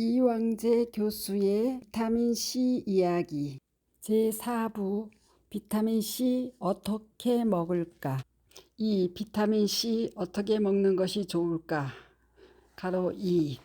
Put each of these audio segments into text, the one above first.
이왕재 교수의 비타민C 이야기 제4부 비타민C 어떻게 먹을까? 이 비타민C 어떻게 먹는 것이 좋을까? 가로 2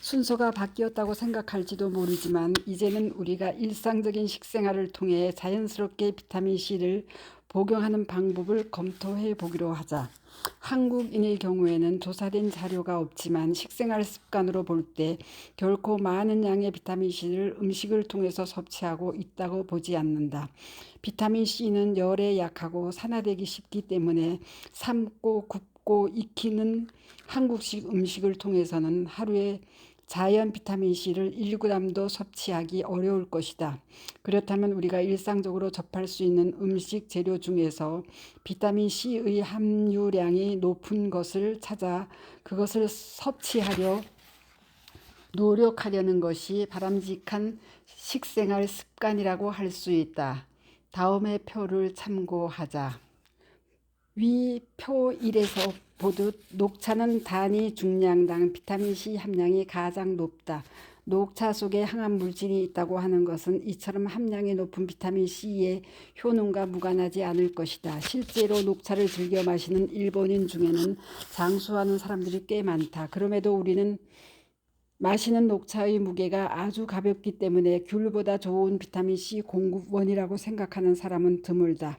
순서가 바뀌었다고 생각할지도 모르지만 이제는 우리가 일상적인 식생활을 통해 자연스럽게 비타민C를 복용하는 방법을 검토해 보기로 하자. 한국인의 경우에는 조사된 자료가 없지만 식생활 습관으로 볼 때 결코 많은 양의 비타민C를 음식을 통해서 섭취하고 있다고 보지 않는다. 비타민C는 열에 약하고 산화되기 쉽기 때문에 삶고 굽고 익히는 한국식 음식을 통해서는 하루에 자연 비타민C를 1g도 섭취하기 어려울 것이다. 그렇다면 우리가 일상적으로 접할 수 있는 음식 재료 중에서 비타민C의 함유량이 높은 것을 찾아 그것을 섭취하려 노력하려는 것이 바람직한 식생활 습관이라고 할 수 있다. 다음의 표를 참고하자. 위표 1에서 보듯 녹차는 단위 중량당 비타민C 함량이 가장 높다. 녹차 속에 항암 물질이 있다고 하는 것은 이처럼 함량이 높은 비타민C의 효능과 무관하지 않을 것이다. 실제로 녹차를 즐겨 마시는 일본인 중에는 장수하는 사람들이 꽤 많다. 그럼에도 우리는 마시는 녹차의 무게가 아주 가볍기 때문에 귤보다 좋은 비타민C 공급원이라고 생각하는 사람은 드물다.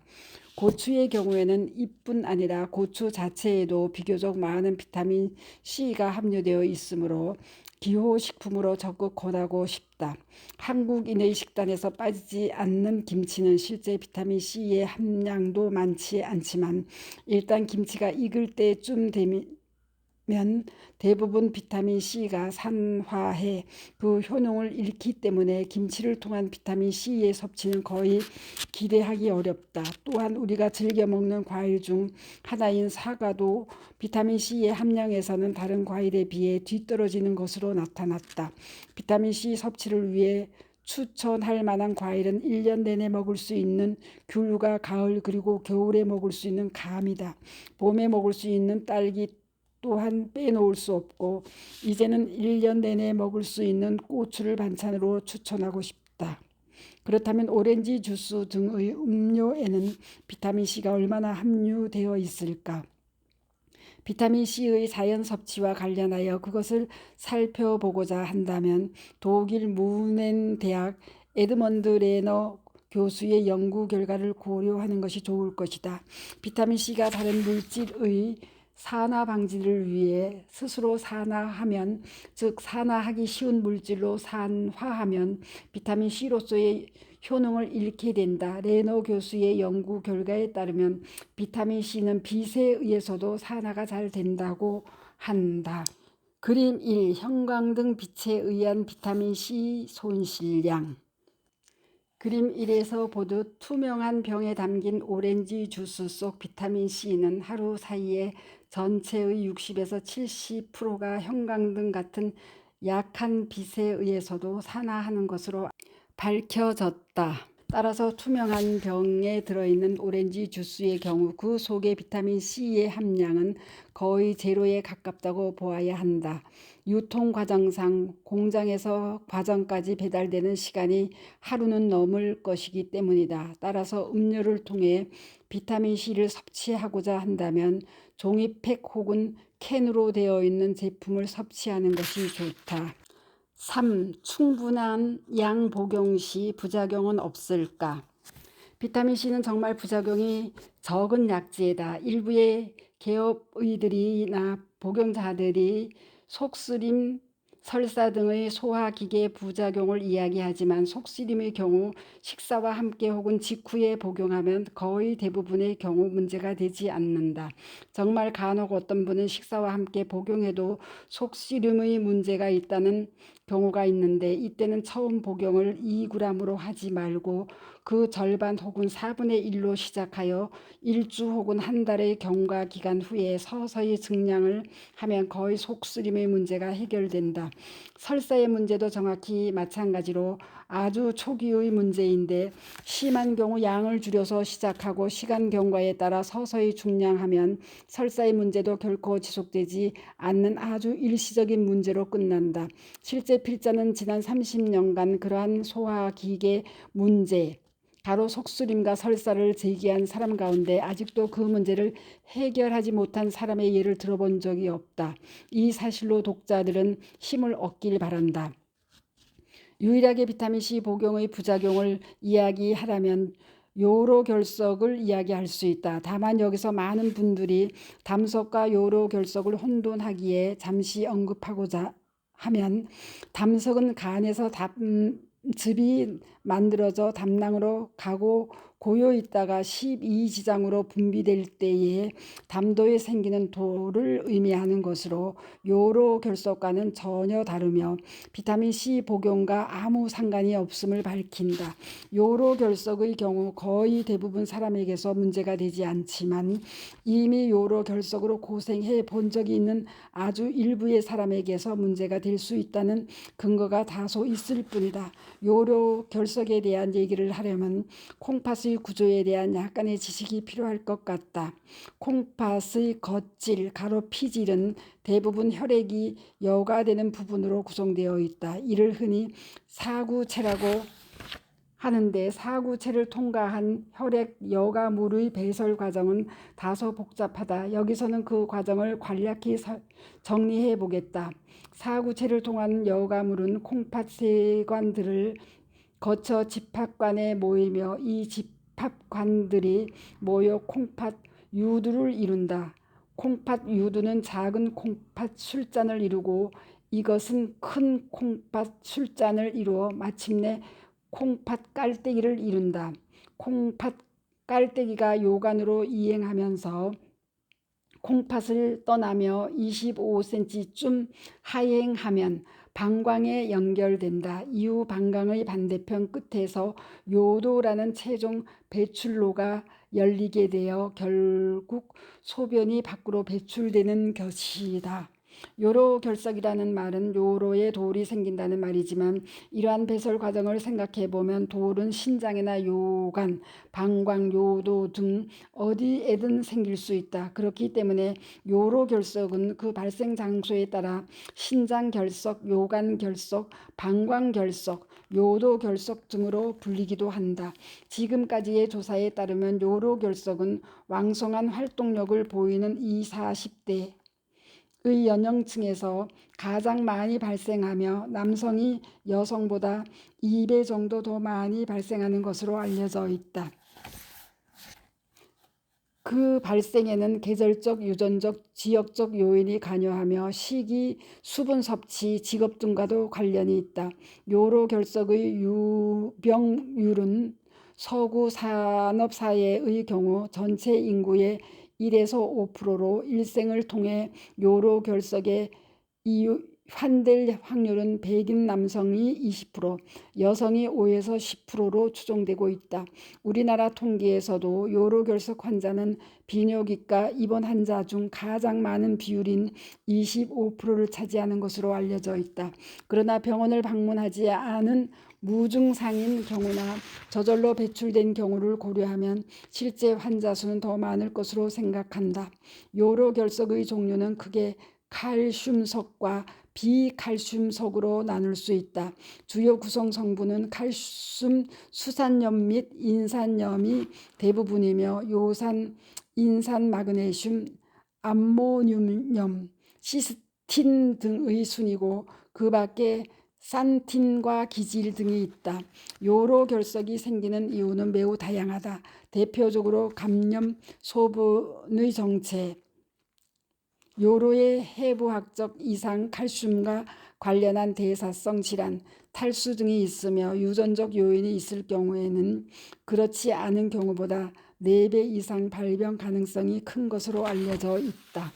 고추의 경우에는 잎뿐 아니라 고추 자체에도 비교적 많은 비타민 C가 함유되어 있으므로 기호식품으로 적극 권하고 싶다. 한국인의 식단에서 빠지지 않는 김치는 실제 비타민 C의 함량도 많지 않지만 일단 김치가 익을 때쯤 되면 면 대부분 비타민C가 산화해 그 효능을 잃기 때문에 김치를 통한 비타민C의 섭취는 거의 기대하기 어렵다. 또한 우리가 즐겨 먹는 과일 중 하나인 사과도 비타민C의 함량에서는 다른 과일에 비해 뒤떨어지는 것으로 나타났다. 비타민C 섭취를 위해 추천할 만한 과일은 1년 내내 먹을 수 있는 귤과 가을 그리고 겨울에 먹을 수 있는 감이다. 봄에 먹을 수 있는 딸기, 또한 빼놓을 수 없고 이제는 1년 내내 먹을 수 있는 고추를 반찬으로 추천하고 싶다. 그렇다면 오렌지 주스 등의 음료에는 비타민C가 얼마나 함유되어 있을까? 비타민C의 자연 섭취와 관련하여 그것을 살펴보고자 한다면 독일 무넨 대학 에드먼드 레너 교수의 연구 결과를 고려하는 것이 좋을 것이다. 비타민C가 다른 물질의 산화 방지를 위해 스스로 산화하면 즉 산화하기 쉬운 물질로 산화하면 비타민 C로서의 효능을 잃게 된다. 레노 교수의 연구 결과에 따르면 비타민 C는 빛에 의해서도 산화가 잘 된다고 한다. 그림 1. 형광등 빛에 의한 비타민 C 손실량 그림 1에서 보듯 투명한 병에 담긴 오렌지 주스 속 비타민 C는 하루 사이에 전체의 60에서 70%가 형광등 같은 약한 빛에 의해서도 산화하는 것으로 밝혀졌다. 따라서 투명한 병에 들어있는 오렌지 주스의 경우 그 속의 비타민 C의 함량은 거의 제로에 가깝다고 보아야 한다. 유통 과정상 공장에서 과정까지 배달되는 시간이 하루는 넘을 것이기 때문이다. 따라서 음료를 통해 비타민 C를 섭취하고자 한다면 종이팩 혹은 캔으로 되어 있는 제품을 섭취하는 것이 좋다. 3. 충분한 양 복용 시 부작용은 없을까? 비타민C는 정말 부작용이 적은 약지에다 일부의 개업의들이나 복용자들이 속쓰림, 설사 등의 소화기계 부작용을 이야기하지만 속쓰림의 경우 식사와 함께 혹은 직후에 복용하면 거의 대부분의 경우 문제가 되지 않는다. 정말 간혹 어떤 분은 식사와 함께 복용해도 속쓰림의 문제가 있다는 경우가 있는데 이때는 처음 복용을 2g으로 하지 말고 그 절반 혹은 4분의 1로 시작하여 일주 혹은 한 달의 경과 기간 후에 서서히 증량을 하면 거의 속쓰림의 문제가 해결된다. 설사의 문제도 정확히 마찬가지로 아주 초기의 문제인데 심한 경우 양을 줄여서 시작하고 시간 경과에 따라 서서히 중량하면 설사의 문제도 결코 지속되지 않는 아주 일시적인 문제로 끝난다. 실제 필자는 지난 30년간 그러한 소화기계 문제, 가로 속수림과 설사를 제기한 사람 가운데 아직도 그 문제를 해결하지 못한 사람의 예를 들어본 적이 없다. 이 사실로 독자들은 힘을 얻길 바란다. 유일하게 비타민C 복용의 부작용을 이야기하라면 요로 결석을 이야기할 수 있다. 다만 여기서 많은 분들이 담석과 요로 결석을 혼돈하기에 잠시 언급하고자 하면 담석은 간에서 담 즙이 만들어져 담낭으로 가고 고여 있다가 12지장으로 분비될 때에 담도에 생기는 도를 의미하는 것으로 요로 결석과는 전혀 다르며 비타민 C 복용과 아무 상관이 없음을 밝힌다. 요로 결석의 경우 거의 대부분 사람에게서 문제가 되지 않지만 이미 요로 결석으로 고생해 본 적이 있는 아주 일부의 사람에게서 문제가 될 수 있다는 근거가 다소 있을 뿐이다. 요로 결석에 대한 얘기를 하려면 콩팥 의 구조에 대한 약간의 지식이 필요할 것 같다. 콩팥의 겉질, 가로 피질은 대부분 혈액이 여과되는 부분으로 구성되어 있다. 이를 흔히 사구체라고 하는데 사구체를 통과한 혈액 여과물의 배설 과정은 다소 복잡하다. 여기서는 그 과정을 간략히 정리해 보겠다. 사구체를 통한 여과물은 콩팥 세관들을 거쳐 집합관에 모이며 이 집 합관들이 모여 콩팥 유두를 이룬다. 콩팥 유두는 작은 콩팥 술잔을 이루고 이것은 큰 콩팥 술잔을 이루어 마침내 콩팥 깔때기를 이룬다. 콩팥 깔때기가 요관으로 이행하면서 콩팥을 떠나며 25cm쯤 하행하면 방광에 연결된다. 이후 방광의 반대편 끝에서 요도라는 최종 배출로가 열리게 되어 결국 소변이 밖으로 배출되는 것이다. 요로 결석이라는 말은 요로에 돌이 생긴다는 말이지만 이러한 배설 과정을 생각해 보면 돌은 신장이나 요관, 방광, 요도 등 어디에든 생길 수 있다. 그렇기 때문에 요로 결석은 그 발생 장소에 따라 신장 결석, 요관 결석, 방광 결석, 요도 결석 등으로 불리기도 한다. 지금까지의 조사에 따르면 요로 결석은 왕성한 활동력을 보이는 20, 40대 의 연령층에서 가장 많이 발생하며 남성이 여성보다 2배 정도 더 많이 발생하는 것으로 알려져 있다. 그 발생에는 계절적, 유전적, 지역적 요인이 관여하며 시기, 수분 섭취, 직업 등과도 관련이 있다. 요로 결석의 유병률은 서구 산업사회의 경우 전체 인구의 1에서 5%로 일생을 통해 요로 결석에 환될 확률은 백인 남성이 20%, 여성이 5에서 10%로 추정되고 있다. 우리나라 통계에서도 요로 결석 환자는 비뇨기과 입원 환자 중 가장 많은 비율인 25%를 차지하는 것으로 알려져 있다. 그러나 병원을 방문하지 않은 무증상인 경우나 저절로 배출된 경우를 고려하면 실제 환자 수는 더 많을 것으로 생각한다. 요로 결석의 종류는 크게 칼슘석과 비칼슘석으로 나눌 수 있다. 주요 구성 성분은 칼슘, 수산염 및 인산염이 대부분이며 요산, 인산, 마그네슘, 암모늄염, 시스틴 등의 순이고 그 밖에 산틴과 기질 등이 있다. 요로 결석이 생기는 이유는 매우 다양하다. 대표적으로 감염, 소분의 정체, 요로의 해부학적 이상, 칼슘과 관련한 대사성 질환, 탈수 등이 있으며 유전적 요인이 있을 경우에는 그렇지 않은 경우보다 4배 이상 발병 가능성이 큰 것으로 알려져 있다.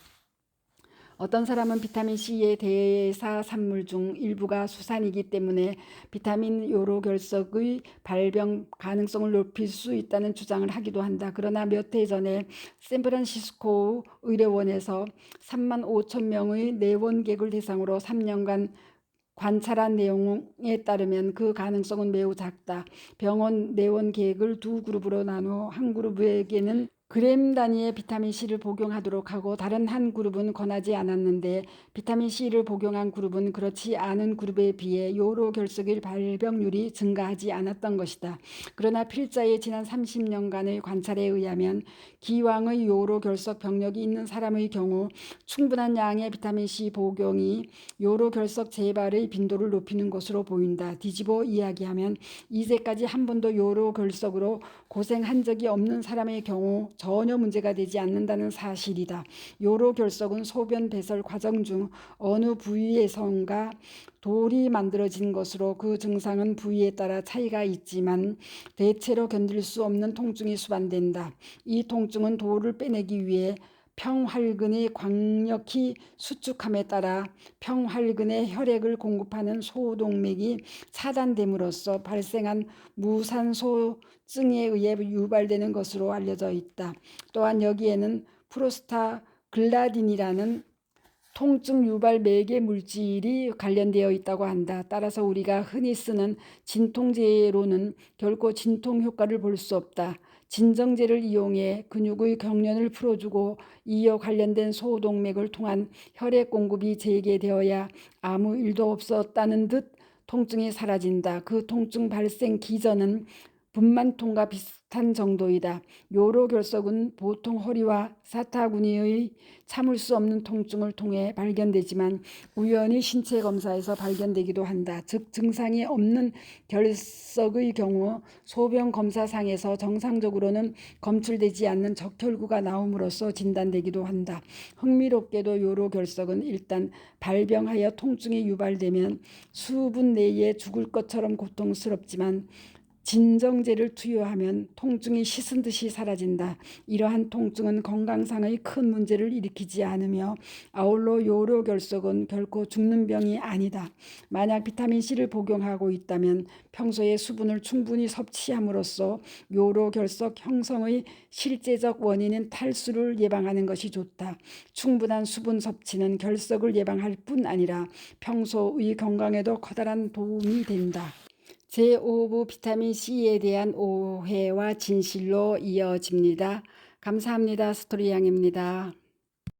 어떤 사람은 비타민 C의 대사 산물 중 일부가 수산이기 때문에 비타민 요로 결석의 발병 가능성을 높일 수 있다는 주장을 하기도 한다. 그러나 몇 해 전에 샌프란시스코 의료원에서 3만 5천 명의 내원객을 대상으로 3년간 관찰한 내용에 따르면 그 가능성은 매우 작다. 병원 내원 계획을 두 그룹으로 나누어 한 그룹에게는 그램 단위의 비타민 C를 복용하도록 하고 다른 한 그룹은 권하지 않았는데 비타민 C를 복용한 그룹은 그렇지 않은 그룹에 비해 요로 결석의 발병률이 증가하지 않았던 것이다. 그러나 필자의 지난 30년간의 관찰에 의하면 기왕의 요로 결석 병력이 있는 사람의 경우 충분한 양의 비타민 C 복용이 요로 결석 재발의 빈도를 높이는 것으로 보인다. 뒤집어 이야기하면 이제까지 한 번도 요로 결석으로 고생한 적이 없는 사람의 경우 전혀 문제가 되지 않는다는 사실이다. 요로 결석은 소변 배설 과정 중 어느 부위에선가 돌이 만들어진 것으로 그 증상은 부위에 따라 차이가 있지만 대체로 견딜 수 없는 통증이 수반된다. 이 통증은 돌을 빼내기 위해 평활근이 강력히 수축함에 따라 평활근에 혈액을 공급하는 소동맥이 차단됨으로써 발생한 무산소증에 의해 유발되는 것으로 알려져 있다. 또한 여기에는 프로스타글라딘이라는 통증 유발 매개 물질이 관련되어 있다고 한다. 따라서 우리가 흔히 쓰는 진통제로는 결코 진통 효과를 볼 수 없다. 진정제를 이용해 근육의 경련을 풀어주고 이어 관련된 소동맥을 통한 혈액 공급이 재개되어야 아무 일도 없었다는 듯 통증이 사라진다. 그 통증 발생 기전은 분만통과 비슷한 정도이다. 요로 결석은 보통 허리와 사타구니의 참을 수 없는 통증을 통해 발견되지만 우연히 신체 검사에서 발견되기도 한다. 즉 증상이 없는 결석의 경우 소변 검사상에서 정상적으로는 검출되지 않는 적혈구가 나옴으로써 진단되기도 한다. 흥미롭게도 요로 결석은 일단 발병하여 통증이 유발되면 수분 내에 죽을 것처럼 고통스럽지만 진정제를 투여하면 통증이 씻은 듯이 사라진다. 이러한 통증은 건강상의 큰 문제를 일으키지 않으며 아울러 요로 결석은 결코 죽는 병이 아니다. 만약 비타민 C를 복용하고 있다면 평소에 수분을 충분히 섭취함으로써 요로 결석 형성의 실제적 원인인 탈수를 예방하는 것이 좋다. 충분한 수분 섭취는 결석을 예방할 뿐 아니라 평소의 건강에도 커다란 도움이 된다. 제5부 비타민 C에 대한 오해와 진실로 이어집니다. 감사합니다. 스토리 양입니다.